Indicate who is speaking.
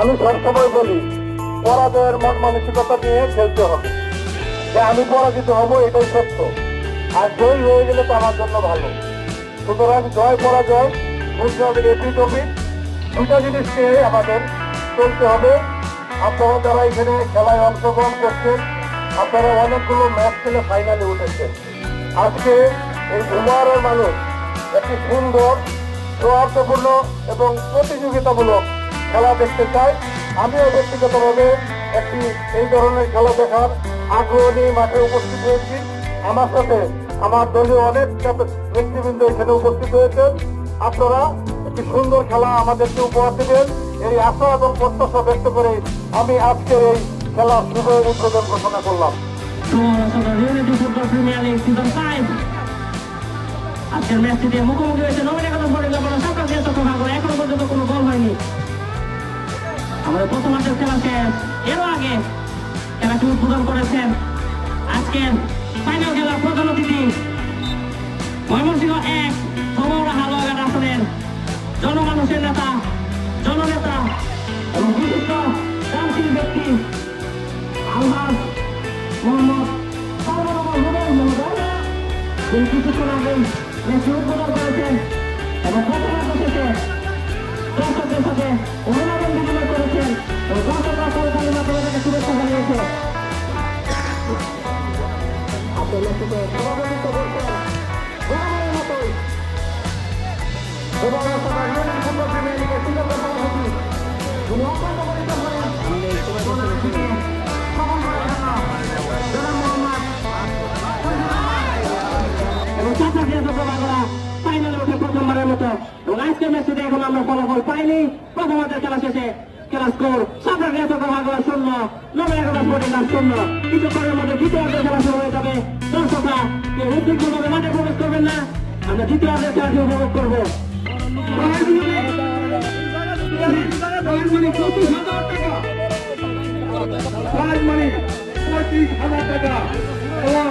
Speaker 1: আমি সবসময় বলি, পরাজয়ের মন মানসিকতা নিয়ে খেলতে হবে। যে আমি পরাজিত হব, এটাই সত্য। আর জয় হয়ে গেলে তো আমার জন্য ভালো। সুতরাং জয় পরাজয়, বুঝতে হবে এপি টপি দুটা জিনিসকে আমাদের চলতে হবে। আপনারা যারা এখানে খেলায় অংশগ্রহণ করছেন, আপনারা অনেকগুলো ম্যাচ খেলে ফাইনালে উঠেছেন। আজকে এই ঘুমারের মানুষ একটি সুন্দর, সৌহার্দ্যপূর্ণ এবং প্রতিযোগিতামূলক খেলা দেখতে চাই। আমিও ব্যক্তিগতভাবে একটি এই ধরনের খেলা দেখার আগ্রহ নিয়ে মাঠে উপস্থিত হয়েছি। আমার সাথে আমার দলীয় অনেক ব্যক্তিবৃন্দ এখানে উপস্থিত হয়েছেন। আপনারা একটি সুন্দর খেলা আমাদেরকে উপহার দেবেন। এই আশা এবং প্রত্যাশা ব্যক্ত করে আমি আজকের এই খেলা শুভ উদ্বোধন ঘোষণা করলাম।
Speaker 2: আজকের ম্যাচটিতে মুখোমুখি হয়েছে নবীন একাদশ পরিকল্পনা সরকার দিয়ে চট্টগ্রাম এখনও পর্যন্ত কোনো গোল খেলাটি উদ্বোধন করেছেন আজকের ফাইনাল খেলার প্রধান অতিথি ময়মনসিংহ এক সমৌরা হালুয়াঘাট আসনের জনমানুষের নেতা জননেতা এবং বিশিষ্ট দানশীল ব্যক্তি আলহাজ মোহাম্মদ সর্বরকম রুবেল মহোদয় তিনি কিছুক্ষণ আগেই ম্যাচটি উদ্বোধন করেছেন এবং প্রথমার্ধ শেষে দর্শকদের সাথে অভিনন্দন বিনিময় করেছেন এবং দর্শকরা সরকারের মাধ্যমে তাকে শুভেচ্ছা জানিয়েছে ম্যাচটিতে সভাপতিত্ব করছেন বরাবরের মতোই এবং সরকার ইউনিয়ন ফুটবল প্রিমিয়ার লিগের শ্রীলঙ্কার সভাপতি তিনি অত্যন্ত আজকের ম্যাচটিতে এখন আমরা ফলাফল পাইনি। প্রথমার্ধের খেলা শেষে খেলা স্কোর। সাতটা দিয়ে জমা করা শূন্য। নবে এগারো স্পোর্টিং ক্লাব শূন্য। কিছুক্ষণের মধ্যে দ্বিতীয়ার্ধের খেলা শুরু হয়ে যাবে। দর্শকরা, কেউ উদ্বিগ্নভাবে মাঠে প্রবেশ করবেন না। আমরা দ্বিতীয়ার্ধের খেলাটি উপভোগ করব।
Speaker 1: প্রাইজ মানি পঁচিশ হাজার টাকা। এবং